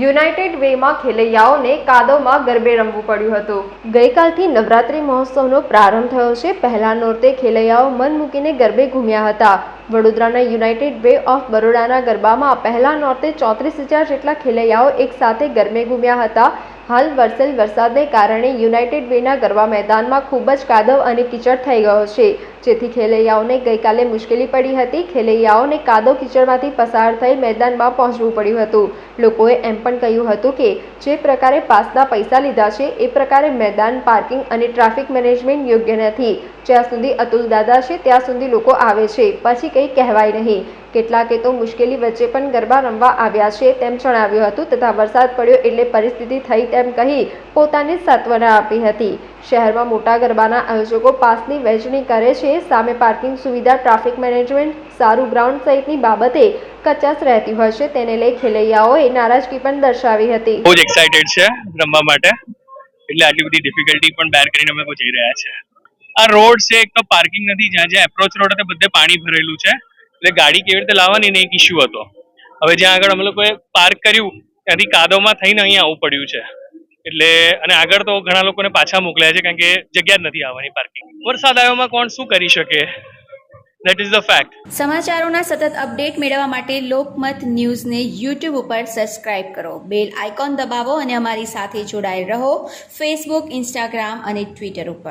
United વેમાં ખેલૈયાઓને કાદવમાં ગરબે રમવું પડ્યું હતું. ગઈકાલથી નવરાત્રિ મહોત્સવનો પ્રારંભ થયો છે. પહેલા નોરતે ખેલૈયાઓ મન મૂકીને ગરબે ઘૂમ્યા હતા. વડોદરાના યુનાઇટેડ વે ઓફ બરોડાના ગરબામાં પહેલા નોરતે ચોત્રીસ હજાર જેટલા ખેલૈયાઓ એકસાથે ગરબે ઘૂમ્યા હતા. હાલ વરસેલ વરસાદને કારણે યુનાઇટેડ વેના ગરબા મેદાનમાં ખૂબ જ કાદવ અને કીચડ થઈ ગયો છે. જેથી ખેલૈયાઓને ગઈકાલે મુશ્કેલી પડી હતી. ખેલૈયાઓને કાદો કિચડમાંથી પસાર થઈ મેદાનમાં પહોંચવું પડ્યું હતું. લોકોએ એમ પણ કહ્યું હતું કે, જે પ્રકારે પાસના પૈસા લીધા છે, એ પ્રકારે મેદાન, પાર્કિંગ અને ટ્રાફિક મેનેજમેન્ટ યોગ્ય નથી. જ્યાં સુધી અતુલ દાદા છે, ત્યાં સુધી લોકો આવે છે. પછી કંઈ કહેવાય નહીં. કેટલાકે તો મુશ્કેલી વચ્ચે પણ ગરબા રમવા આવ્યા છે તેમ જણાવ્યું હતું તથા વરસાદ પડ્યો એટલે પરિસ્થિતિ થઈ તેમ કહી પોતાની સાંત્વના આપી હતી. શહેરમાં મોટા ગરબાના આયોજકો પાસની વહેંચણી કરે છે. સામે પાર્કિંગ સુવિધા, ટ્રાફિક મેનેજમેન્ટ, સારું ગ્રાઉન્ડ સહિતની બાબતે કચાશ રહેતી હોય છે. તેને લઈ ખેલૈયાઓએ નારાજગી પણ દર્શાવી હતી. બહુ જ એક્સાઇટેડ છે રમવા માટે. એટલે આટલી બધી ડિફિકલ્ટી પણ બેર કરીને અમે જઈ રહ્યા છે. આ રોડ છે, એક તો પાર્કિંગ નથી. જ્યાં જ્યાં એપ્રોચ રોડ હતા બધે પાણી ભરેલું છે. એટલે ગાડી કેવી રીતે લાવવાની એક ઇશ્યુ હતો. હવે જ્યાં આગળ અમે લોકોએ પાર્ક કર્યું, ત્યાંથી કાદવમાં થઈને અહીંયા આવવું પડ્યું છે. એટલે અને આગળ તો ઘણા લોકોને પાછા મોકલ્યા છે કારણ કે જગ્યા નથી આવવાની પાર્કિંગ વરસાદ આવ્યોમાં કોણ શું કરી શકે? દેટ ઇઝ ધ ફેક્ટ સમાચારોના સતત અપડેટ મેળવવા માટે લોકમત ન્યૂઝને યુટ્યુબ ઉપર સબસ્ક્રાઇબ કરો. બેલ આઇકોન દબાવો અને અમારી સાથે જોડાયેલ રહો. ફેસબુક ઇન્સ્ટાગ્રામ અને ટ્વિટર ઉપર.